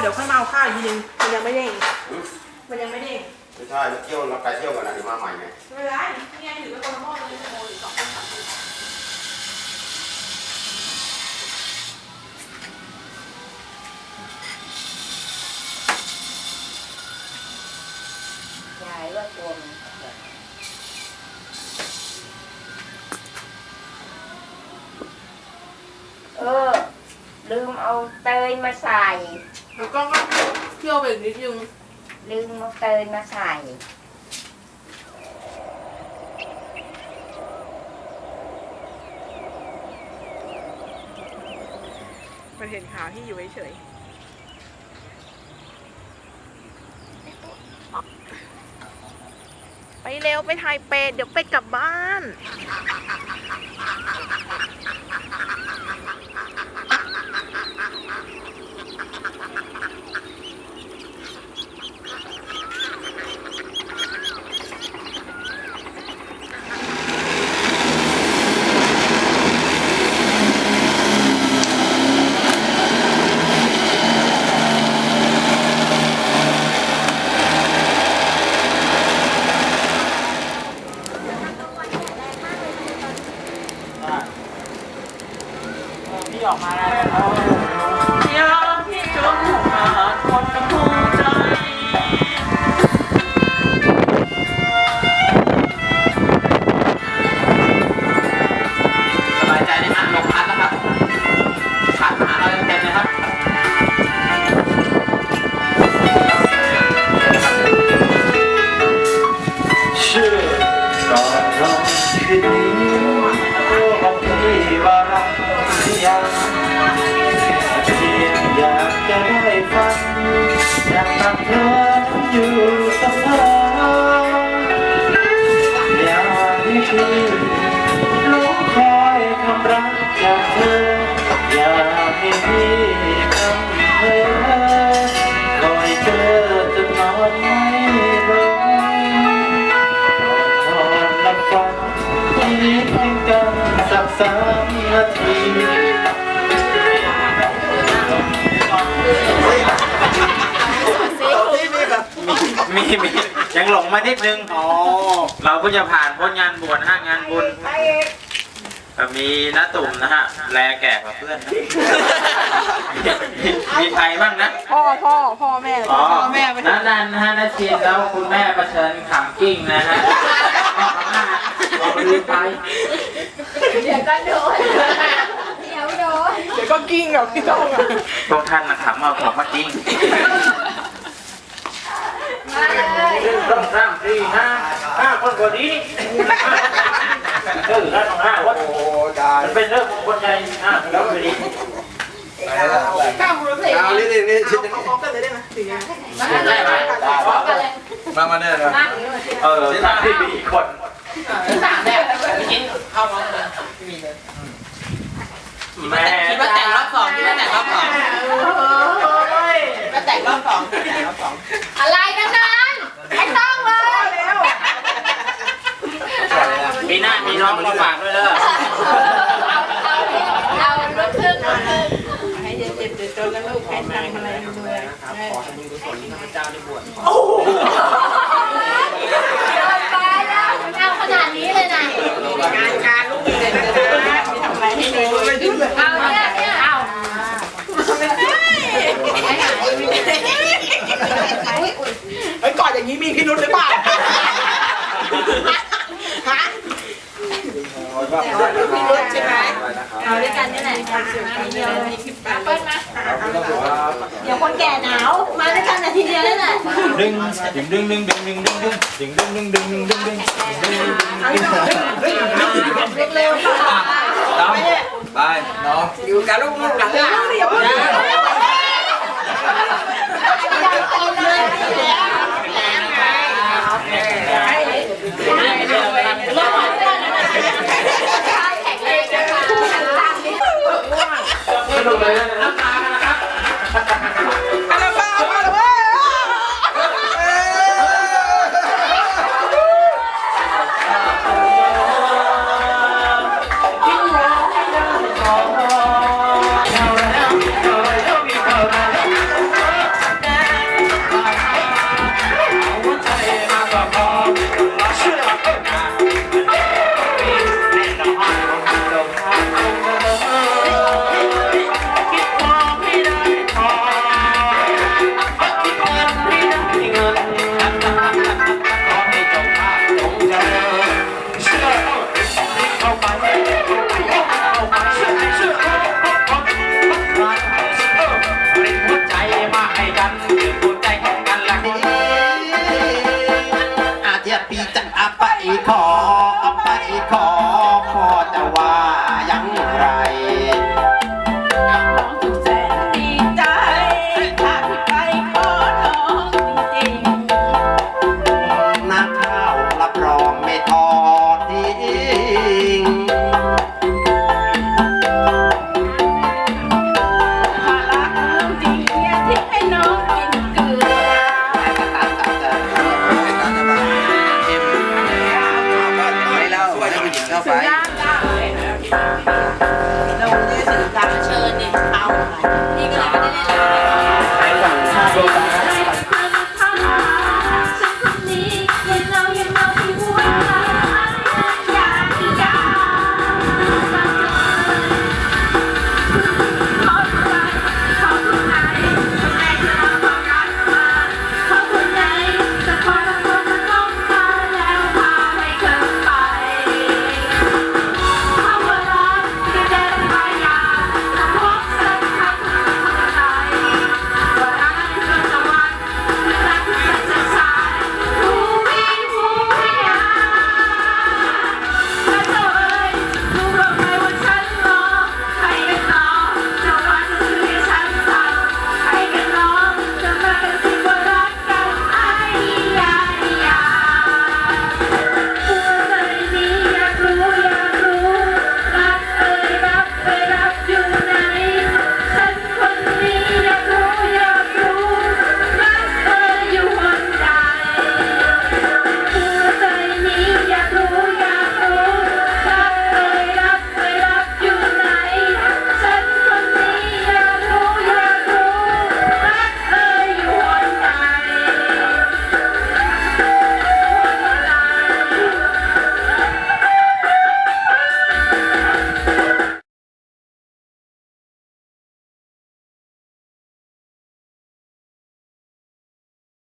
เดี๋ยวค่อยมาเอาข้าวอีกทีนึงมันยังไม่เด้งมันยังไม่เด้งไม่ใช่เราเที่ยวเราไปเที่ยวกันนะเดี๋ยวมาใหม่ไงไม่เป็นไรนี่ไงถือว่าคนละหม้อเลยโมหรือสองคนสามคนยายว่าตัวมันเออ ลืมเอาเตยมาใส่ แล้วก็ก็เที่ยวไปอีกนิดนึงลืมเอาเตยมาใส่ มันเห็นขาวที่อยู่เฉยไปเร็วไปถ่ายเป็ดเดี๋ยวเป็ดกลับบ้าน ที่ออกมาแล้วยามที่จนขาคนกับหั มีมียังหลงมานิดนึงอ๋อเราเพิ่งจะผ่านพ้นงานบวชห้างานบุญก็มีน้าตุ่มนะฮะ แลแก่กว่าเพื่อนนะมีใครบ้างนะ พ่อพ่อพ่อแม่อ๋อพ่อแม่ไปน้านันนะฮะน้าชินแล้วคุณแม่ประเชิญขำกิ้งนะฮะบอกลืมไป เดี๋ยวก็โดนเดี๋ยวโดน เดี๋ยวก็กิ้งกับพี่ต้องอะพวกท่านนะขำเอาผมมากิ้งมาเลย หนึ่งสองสามสี่ห้าห้าคนกว่านี้เออห้าสองห้าวัดโอ้ได้มันเป็นเรื่องของคนใจห้าแล้วไปดิข้าวรู้สึกเอานี่นี่นี่ชิ้นนี้เอาพร้อมกันเลยได้ไหมสี่อย่างได้ไหมมามาเนี่ยนะเออสามที่มีอีกคนสามแบบกินเข้ามาเลยแม่คิดว่าแต่งรอบสองคิดว่าแต่งรอบสองก็แต่งรอบสองแต่งรอบสองอะไรกันนั้นไม่ต้องเลย ปีห น้ามีน้องมาฝากด้วยเด้อเอาเอาเอาลูกครึ่งลูกครึ่งให้เจ็บเจ็บจนแล้วลูกให้ทำอะไรดูเลยขอให้บุญกุศลที่ข้าพเจ้าได้บวชโดนไปแล้วเอาขนาดนี้เลยนะงานการลูกมีเลยนะคะมีทำอะไรให้ดูเอาเนี่ยเนี่ยเอาไอ้ก่อนอย่างนี้มีพิรุธหรือเปล่า มีรถใช่ไหมเอาด้วยกันนี่แหละทีเดียวเลยเปิ้ลมาครับเดี๋ยวคนแก่หนาวมาด้วยกันแต่ทีเดียวนี่แหละดึงดึงดึงดึงดึงดึงดึงดึงดึงดึงดึงดึงดึงดึงดึงดึงเร็วๆค่ะไปน้องอยู่กับลูกลูกหลานเดี๋ยวสนุกเลยนะอาราบ้าอารา ยปีจังอาปะอีขอ เข้าไปอร่างจ้าเราไม่ได้สื่อร่างเชิญเนี่ยเขาอะไรนี่ก็